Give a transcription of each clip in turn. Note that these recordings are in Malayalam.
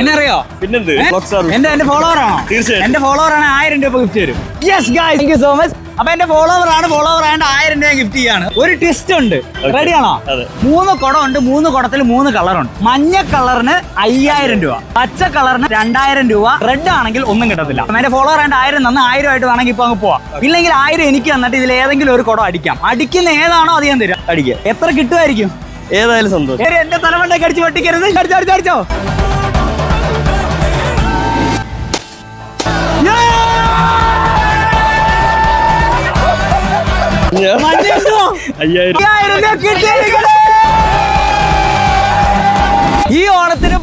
എന്നെ അറിയോ പിന്നെന്ത്. എന്റെ എന്റെ ഫോളോവർ ആണോ. എന്റെ ഫോളോവർ ആണ് ആയിരം രൂപ ഗിഫ്റ്റ് തരും. യെസ് ഗായ് താങ്ക് യു സോ മച്ച് അപ്പൊ എന്റെ ഫോളോവർ ആണ് ഫോളോവർ ആയതുകൊണ്ട് ആയിരം രൂപ ഗിഫ്റ്റ് ചെയ്യാണ്. ഒരു ട്വിസ്റ്റ് ഉണ്ട്. റെഡി ആണോ? മൂന്ന് കുടം ഉണ്ട് മൂന്ന് കുടത്തിൽ മൂന്ന് കളറുണ്ട് മഞ്ഞ കളറിന് അയ്യായിരം രൂപ. പച്ച കളറിന് രണ്ടായിരം രൂപ. റെഡ് ആണെങ്കിൽ ഒന്നും കിട്ടത്തില്ല. എന്റെ ഫോളോവർ ആയിട്ട് ആയിരം തന്ന് ആയിരം ആയിട്ട് വേണമെങ്കിൽ ഇപ്പൊ അങ്ങ് പോവാം. ഇല്ലെങ്കിൽ ആയിരം എനിക്ക് തന്നിട്ട് ഇതിൽ ഏതെങ്കിലും ഒരു കുടം അടിക്കാം. അടിക്കുന്ന ഏതാണോ അത് ഞാൻ തരാം. അടിക്കുക എത്ര കിട്ടുമായിരിക്കും? ഏതായാലും സന്തോഷം. എന്റെ തലമണ്ടേക്ക് അടിച്ച് പൊട്ടിക്കരുത് അടിച്ചോ. അടിച്ചോ? അയ്യായിരം.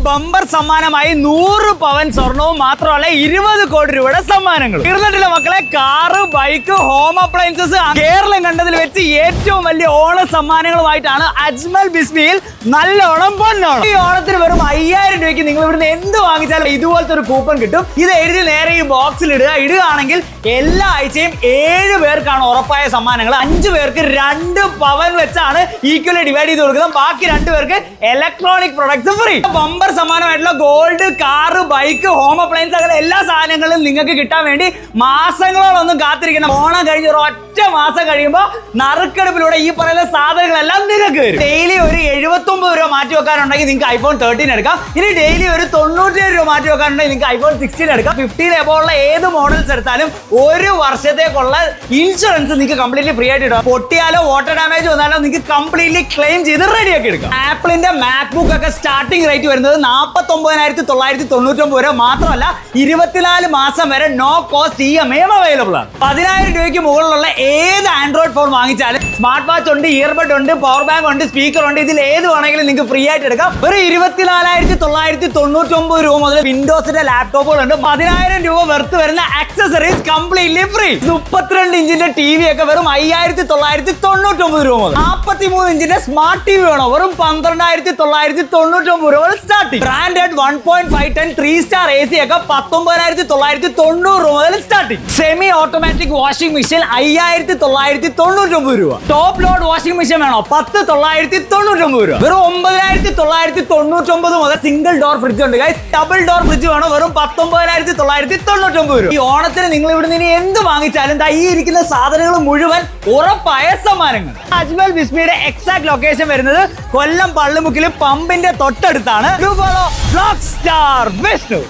ബമ്പർ സമ്മാനമായി നൂറ് പവൻ സ്വർണവും മാത്രമല്ല ഇരുപത് കോടി രൂപയുടെ സമ്മാനങ്ങൾ ഇരുന്നിട്ടില്ല മക്കളെ car bike home appliances Kerala കണ്ടതിൽ വെച്ച് ഏറ്റവും വലിയ ഓണ സമ്മാനങ്ങളുമായിട്ടാണ് അജ്മൽ ബിസ്മിയിൽ നല്ലോണം പൊന്നോണം. ഈ ഓണത്തിന് വെറും അയ്യായിരം രൂപയ്ക്ക് നിങ്ങൾ ഇവിടുന്ന് എന്ത് വാങ്ങിച്ചാലും ഇതുപോലത്തെ ഒരു കൂപ്പൺ കിട്ടും. ഇത് എഴുതി നേരെ ഈ ബോക്സിൽ ഇടുക. ഇടുകയാണെങ്കിൽ എല്ലാ ആഴ്ചയും ഏഴ് പേർക്കാണ് ഉറപ്പായ സമ്മാനങ്ങൾ. അഞ്ചു പേർക്ക് രണ്ട് പവൻ വെച്ചാണ് ഈക്വലി ഡിവൈഡ് ചെയ്ത് കൊടുക്കുന്നത്. ബാക്കി രണ്ട് പേർക്ക് electronic products free bumper സമ്മാനമായിട്ടുള്ള gold car bike home appliance അങ്ങനെ എല്ലാ സാധനങ്ങളും നിങ്ങൾക്ക് കിട്ടാൻ വേണ്ടി മാസങ്ങളോളം ഒന്നും കാത്തിരിക്കണം. ഓണം കഴിഞ്ഞ് ഒരു ഒറ്റ മാസം കഴിയുമ്പോൾ നറുക്കെടുപ്പിലൂടെ ഈ പറയുന്ന സാധനങ്ങളെല്ലാം നിങ്ങൾക്ക് വരും ഡെയിലി ഒരു എഴുപത്തി ഒമ്പത് രൂപ മാറ്റി വെക്കാനുണ്ടെങ്കിൽ നിങ്ങൾക്ക് ഐഫോൺ തേർട്ടീൻ എടുക്കാം. ഇനി ഡെയിലി ഒരു തൊണ്ണൂറ്റേഴ് രൂപ മാറ്റി വെക്കാനുണ്ടെങ്കിൽ നിങ്ങൾക്ക് ഐഫോൺ സിക്സ്റ്റീൻ എടുക്കാം. ഫിഫ്റ്റീൻ എബോ ഉള്ള ഏത് മോഡൽസ് എടുത്താലും ഒരു വർഷത്തേക്കുള്ള ഇൻഷുറൻസ് നിങ്ങൾക്ക് കംപ്ലീറ്റ്ലി ഫ്രീ ആയിട്ട് ഇടാം. പൊട്ടിയാലോ വാട്ടർ ഡാമേജ് വന്നാലോ നിങ്ങൾക്ക് കംപ്ലീറ്റ്ലി ക്ലെയിം ചെയ്ത് റെഡിയാക്കി എടുക്കാം. ആപ്പിളിന്റെ മാക്ബുക്ക് ഒക്കെ സ്റ്റാർട്ടിംഗ് റേറ്റ് വരുന്നത് നാൽപ്പത്തി ഒമ്പതിനായിരത്തി തൊള്ളായിരത്തി തൊണ്ണൂറ്റൊമ്പത് രൂപ മാത്രമല്ല ഇരുപത്തിനാല് മാസം വരെ no cost E M M available ആണ്. പതിനായിരം രൂപയ്ക്ക് മുകളിലുള്ള ഏത് ആൻഡ്രോയിഡ് ഫോൺ വാങ്ങിച്ചാലും സ്മാർട്ട് വാച്ച് ഉണ്ട് ഇയർബഡ് ഉണ്ട് പവർ ബാങ്ക് ഉണ്ട് സ്പീക്കർ ഉണ്ട്. ഇതിൽ ഏത് വേണമെങ്കിലും നിങ്ങൾക്ക് ഫ്രീ ആയിട്ട് എടുക്കാം. വെറും ഇരുപത്തിനാലായിരത്തി തൊള്ളായിരത്തി തൊണ്ണൂറ്റി ഒമ്പത് രൂപ മുതൽ വിൻഡോസിന്റെ ലാപ്ടോപ്പുകൾ ഉണ്ട്. പതിനായിരം രൂപ വെർത്ത് വരുന്ന ആക്സസറീസ് കംപ്ലീറ്റ്ലി ഫ്രീ മുപ്പത്തിരണ്ട് ഇഞ്ചിന്റെ ടി വി ഒക്കെ വെറും അയ്യായിരത്തി തൊള്ളായിരത്തി തൊണ്ണൂറ്റി ഒമ്പത് രൂപ മുതൽ. നാൽപ്പത്തി മൂന്ന് ഇഞ്ചിന്റെ സ്മാർട്ട് ടി വി വേണോ? വെറും പന്ത്രണ്ടായിരത്തി തൊള്ളായിരത്തി തൊണ്ണൂറ്റി ഒമ്പത് രൂപ starting branded one point five ten three star A C ഒക്കെ പത്തൊമ്പതിനായിരത്തി തൊള്ളായിരത്തി തൊണ്ണൂറ് രൂപ മുതൽ starting semi automatic washing machine അയ്യായിരത്തി തൊള്ളായിരത്തി തൊണ്ണൂറ്റി ഒമ്പത് രൂപ. ടോപ്പ് ലോഡ് വാഷിംഗ് മെഷീൻ വേണോ? പത്ത് തൊള്ളായിരത്തി തൊണ്ണൂറ്റൊമ്പത് രൂപ. വെറും ഒമ്പതിനായിരത്തി തൊള്ളായിരത്തി തൊണ്ണൂറ്റൊമ്പത് മുതൽ സിംഗിൾ ഡോർ ഫ്രിഡ്ജ് ഉണ്ട്. ഗൈസ് ഡബിൾ ഡോർ ഫ്രിഡ്ജ് വേണോ? വെറും പത്തൊമ്പതിനായിരത്തി തൊള്ളായിരത്തി തൊണ്ണൂറ്റൊമ്പത് രൂപ. ഈ ഓണത്തിന് നിങ്ങൾ ഇവിടെ നിന്ന് എന്ത് വാങ്ങിച്ചാലും ഈ ഇരിക്കുന്ന സാധനങ്ങൾ മുഴുവൻ ഉറപ്പായ സമ്മാനങ്ങൾ. അജ്മൽ ബിസ്മിയുടെ എക്സാക്ട് ലൊക്കേഷൻ വരുന്നത് കൊല്ലം പള്ളിമുക്കിൽ പമ്പിന്റെ തൊട്ടടുത്താണ്. സ്റ്റാർ വിഷ്ണു